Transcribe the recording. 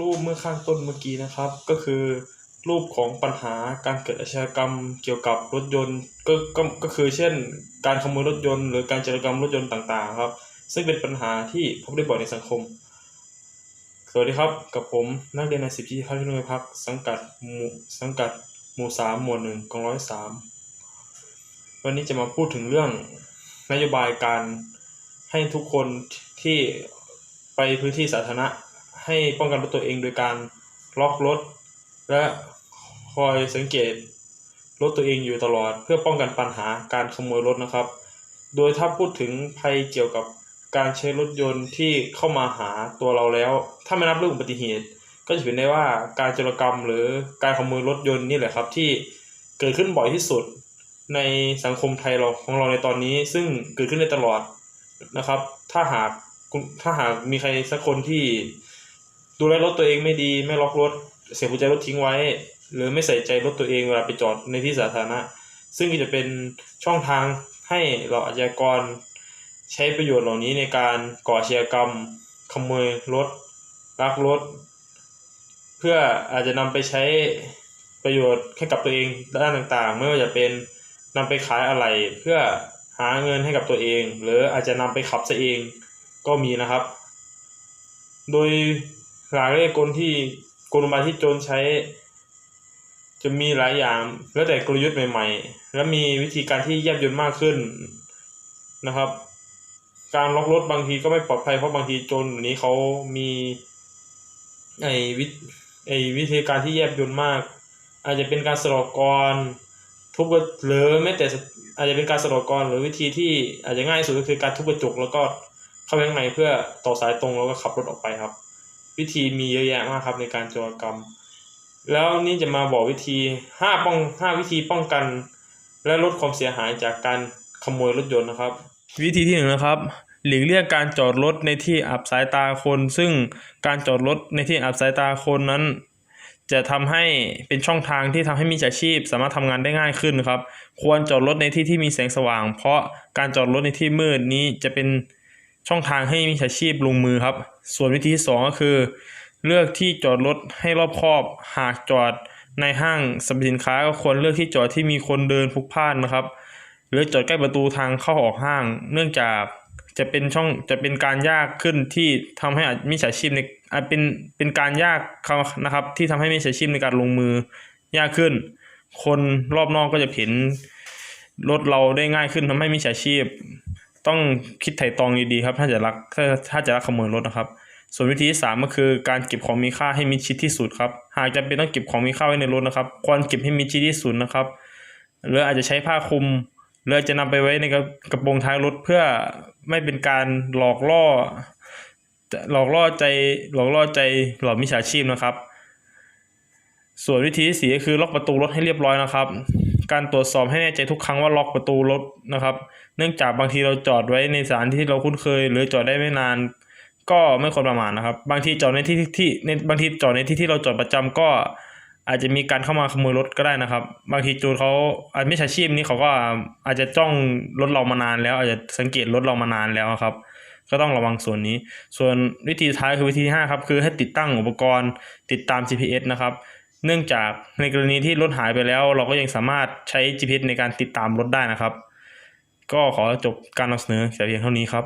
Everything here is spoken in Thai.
รูปเมื่อข้างต้นเมื่อกี้นะครับ ก็คือ รูปของปัญหาการเกิดอาชญากรรมเกี่ยวกับรถยนต์ก็ก็ก็คือเช่น การขโมยรถยนต์ หรือการจารกรรมรถยนต์ต่างๆ ครับ ซึ่งเป็นปัญหาที่พบได้บ่อยในสังคม สวัสดีครับ กับผมนักเรียนในสิบที่พัฒนุพักสังกัดหมู่สังกัดหมู่สามหมวดหนึ่งกองร้อยสามวันนี้จะมาพูดถึงเรื่องนโยบายการให้ทุกคนที่ไปพื้นที่สาธารณะ ให้ป้องกันตัวเองโดยการล็อกรถ และคอยสังเกตรถตัวเองอยู่ตลอด เพื่อป้องกันปัญหาการขโมยรถนะครับ โดยถ้าพูดถึงภัยเกี่ยวกับการใช้รถยนต์ที่เข้ามาหาตัวเราแล้ว ถ้าไม่นับเรื่องอุบัติเหตุ ก็จะเห็นได้ว่าการจรกรรมหรือการขโมยรถยนต์นี่แหละครับที่เกิดขึ้นบ่อยที่สุดในสังคมไทยเราของเราในตอนนี้ ซึ่งเกิดขึ้นได้ตลอดนะครับ ถ้าหากถ้าหากมีใครสักคนที่ ดูแลรถตัวเองไม่ดีไม่ล็อกรถ เสียบกุญแจรถทิ้งไว้ หรือไม่ใส่ใจรถตัวเองเวลาไปจอดในที่สาธารณะ ซึ่งก็จะเป็นช่องทางให้เราอาชญากร ใช้ประโยชน์เหล่านี้ในการก่ออาชญากรรม ขโมยรถลักรถ เพื่ออาจจะนำไปใช้ประโยชน์ให้กับตัวเองด้านต่างๆ ไม่ว่าจะเป็นนำไปขายอะไรเพื่อหาเงินให้กับตัวเอง หรืออาจจะนำไปขับซะเองก็มีนะครับ โดย หลายเลขกลที่กลอุบายที่โจรใช้ จะมีหลายอย่าง แล้วแต่กลยุทธ์ใหม่ ๆ และมีวิธีการที่แยบยลมากขึ้นนะครับ การล็อกรถบางทีก็ไม่ปลอดภัยเพราะบางทีโจรนี้เขามีไอวิไอวิธีการที่แยบยลมาก อาจจะเป็นการสลอกกรทุบกระหรือแม้แต่อาจจะเป็นการสลอกกรหรือวิธีที่อาจจะง่ายสุดก็คือการทุบกระจกแล้วก็เข้าไปข้างในเพื่อต่อสายตรงแล้วก็ขับรถออกไปครับ วิธีมีเยอะแยะมากครับในการโจรกรรม แล้วนี่จะมาบอกวิธีห้าป้องห้าวิธีป้องกัน และลดความเสียหายจากการขโมยรถยนต์นะครับ วิธีที่หนึ่งนะครับหลีกเลี่ยงการจอดรถในที่อับสายตาคน ซึ่งการจอดรถในที่อับสายตาคนนั้น จะทำให้เป็นช่องทางที่ทำให้มีอาชีพ สามารถทำงานได้ง่ายขึ้นครับ ควรจอดรถในที่ที่มีแสงสว่าง เพราะการจอดรถในที่มืดนี้จะเป็นช่องทางให้มีอาชีพลงมือครับ ส่วนวิธีที่สองก็คือ เลือกที่จอดรถให้รอบคอบ หากจอดในห้างสรรพสินค้าก็ควรเลือกที่จอดที่มีคนเดินพลุกพล่านนะครับ หรือจอดใกล้ประตูทางเข้าออกห้าง เนื่องจากจะเป็นช่องจะเป็นการยากขึ้นที่ทำให้อาจมิจฉาชีพในอาจเป็นเป็นการยากนะครับ ที่ทำให้มิจฉาชีพในการลงมือยากขึ้น คนรอบนอกก็จะเห็นรถเราได้ง่ายขึ้นทำให้มิจฉาชีพ ต้องคิดไถ่ตองดีๆครับ ถ้าจะรักถ้าถ้าจะรักขโมยรถนะครับ ส่วนวิธีที่สามก็คือการเก็บของมีค่าให้มิดชิดที่สุดครับ หากจะเป็นต้องเก็บของมีค่าไว้ในรถนะครับ ควรเก็บให้มิดชิดที่สุดนะครับ หรืออาจจะใช้ผ้าคลุมหรือจะนำไปไว้ในกระกระโปรงท้ายรถเพื่อไม่เป็นการหลอกล่อ หลอกล่อใจหลอกล่อใจหลอกมิจฉาชีพนะครับ ส่วนวิธีที่สี่ก็คือล็อกประตูรถให้เรียบร้อยนะครับ การตรวจสอบให้แน่ใจทุกครั้งว่าล็อกประตูรถนะครับ เนื่องจากบางทีเราจอดไว้ในสถานที่ที่เราคุ้นเคย หรือจอดได้ไม่นาน ก็ไม่ควรประมาทนะครับ บางทีจอดในที่ที่ในบางทีจอดในที่ที่เราจอดประจำก็อาจจะมีการเข้ามาขโมยรถก็ได้นะครับ บางทีโจรเขาอาจไม่ใช่ชีพนี้เขาก็อาจจะจ้องรถเรามานานแล้ว อาจจะสังเกตรถเรามานานแล้วครับ ก็ต้องระวังส่วนนี้ ส่วนวิธีท้ายคือวิธีที่ห้าครับคือให้ติดตั้งอุปกรณ์ติดตาม GPS นะครับ เนื่องจากในกรณีที่รถหายไปแล้ว เราก็ยังสามารถใช้ GPS ในการติดตามรถได้นะครับ ก็ขอจบการนำเสนอแต่เพียงเท่านี้ครับ